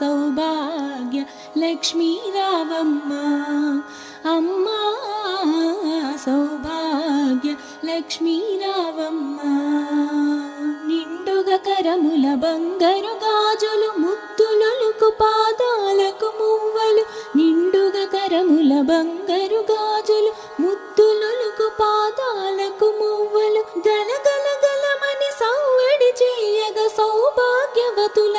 సౌభాగ్య లక్ష్మీ రావమ్మ. అమ్మా సౌభాగ్య లక్ష్మీ రావమ్మ. నిండుగ కరముల బంగారు గాజులు ముద్దులకు పాదాలకు మువ్వలు. నిండుగ కరముల బంగారు గాజులు ముద్దులకు పాదాలకు మువ్వలు. గలగలగలమని సౌవడి చేయగ సౌభ